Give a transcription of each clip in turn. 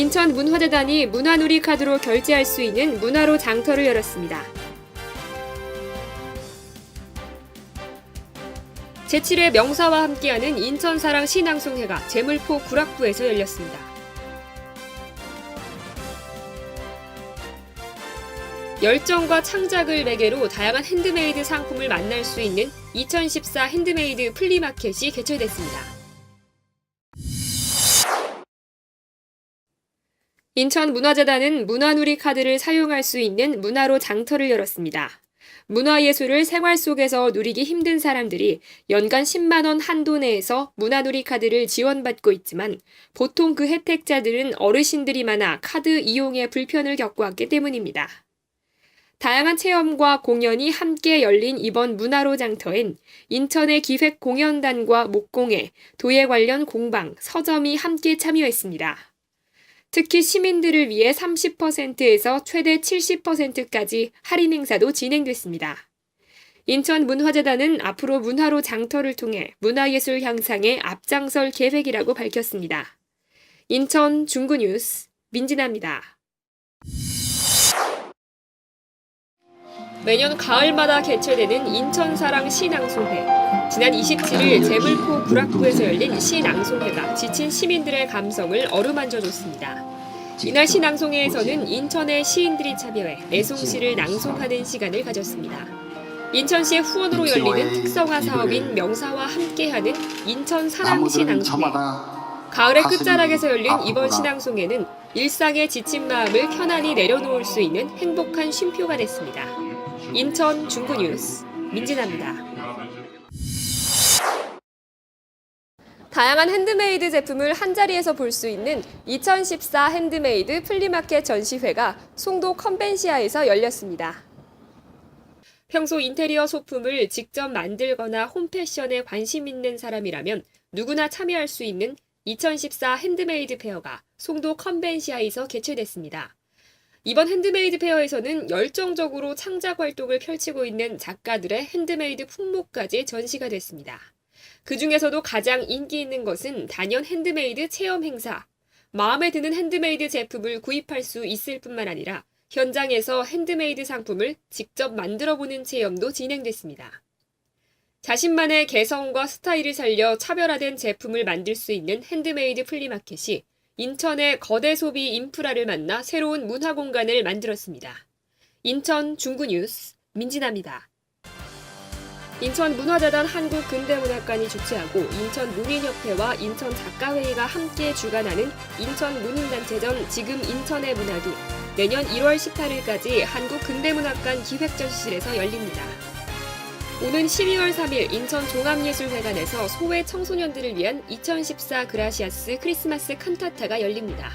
인천 문화재단이 문화누리 카드로 결제할 수 있는 문화로 장터를 열었습니다. 제7회 명사와 함께하는 인천사랑 신앙송회가 제물포 구락부에서 열렸습니다. 열정과 창작을 매개로 다양한 핸드메이드 상품을 만날 수 있는 2014 핸드메이드 플리마켓이 개최됐습니다. 인천문화재단은 문화누리 카드를 사용할 수 있는 문화로 장터를 열었습니다. 문화예술을 생활 속에서 누리기 힘든 사람들이 연간 10만원 한도 내에서 문화누리 카드를 지원받고 있지만 보통 그 혜택자들은 어르신들이 많아 카드 이용에 불편을 겪어왔기 때문입니다. 다양한 체험과 공연이 함께 열린 이번 문화로 장터엔 인천의 기획 공연단과 목공예, 도예 관련 공방, 서점이 함께 참여했습니다. 특히 시민들을 위해 30%에서 최대 70%까지 할인 행사도 진행됐습니다. 인천문화재단은 앞으로 문화로 장터를 통해 문화예술 향상에 앞장설 계획이라고 밝혔습니다. 인천 중구뉴스 민진아입니다. 매년 가을마다 개최되는 인천사랑 시낭송회. 지난 27일 제물포 구락구에서 열린 시낭송회가 지친 시민들의 감성을 어루만져 줬습니다. 이날 시낭송회에서는 인천의 시인들이 참여해 애송시를 낭송하는 시간을 가졌습니다. 인천시의 후원으로 열리는 특성화 사업인 명사와 함께하는 인천 사랑 시 낭송회. 가을의 끝자락에서 열린 이번 신앙송회는 일상의 지친 마음을 편안히 내려놓을 수 있는 행복한 쉼표가 됐습니다. 인천 중구 뉴스 민진아입니다. 다양한 핸드메이드 제품을 한자리에서 볼 수 있는 2014 핸드메이드 플리마켓 전시회가 송도 컨벤시아에서 열렸습니다. 평소 인테리어 소품을 직접 만들거나 홈패션에 관심 있는 사람이라면 누구나 참여할 수 있는 2014 핸드메이드 페어가 송도 컨벤시아에서 개최됐습니다. 이번 핸드메이드 페어에서는 열정적으로 창작 활동을 펼치고 있는 작가들의 핸드메이드 품목까지 전시가 됐습니다. 그 중에서도 가장 인기 있는 것은 단연 핸드메이드 체험 행사. 마음에 드는 핸드메이드 제품을 구입할 수 있을 뿐만 아니라 현장에서 핸드메이드 상품을 직접 만들어 보는 체험도 진행됐습니다. 자신만의 개성과 스타일을 살려 차별화된 제품을 만들 수 있는 핸드메이드 플리마켓이 인천의 거대 소비 인프라를 만나 새로운 문화 공간을 만들었습니다. 인천 중구 뉴스 민진아입니다. 인천 문화재단 한국근대문학관이 주최하고 인천 문인협회와 인천 작가회의가 함께 주관하는 인천 문인단체전 지금 인천의 문학이 내년 1월 18일까지 한국근대문학관 기획전시실에서 열립니다. 오는 12월 3일 인천 종합예술회관에서 소외 청소년들을 위한 2014 그라시아스 크리스마스 칸타타가 열립니다.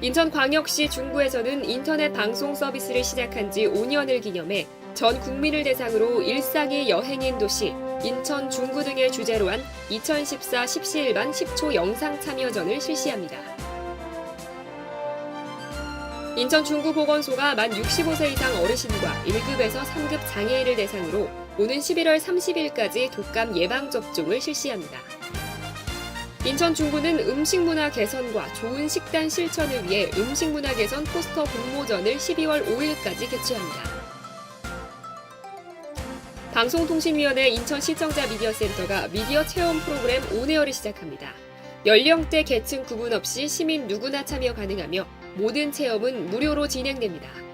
인천광역시 중구에서는 인터넷 방송 서비스를 시작한 지 5년을 기념해 전 국민을 대상으로 일상이 여행인 도시 인천 중구 등의 주제로 한 2014 17반 10초 영상 참여전을 실시합니다. 인천 중구보건소가 만 65세 이상 어르신과 1급에서 3급 장애인을 대상으로 오는 11월 30일까지 독감 예방접종을 실시합니다. 인천 중구는 음식문화 개선과 좋은 식단 실천을 위해 음식문화 개선 포스터 공모전을 12월 5일까지 개최합니다. 방송통신위원회 인천시청자 미디어센터가 미디어 체험 프로그램 온에어를 시작합니다. 연령대 계층 구분 없이 시민 누구나 참여 가능하며 모든 체험은 무료로 진행됩니다.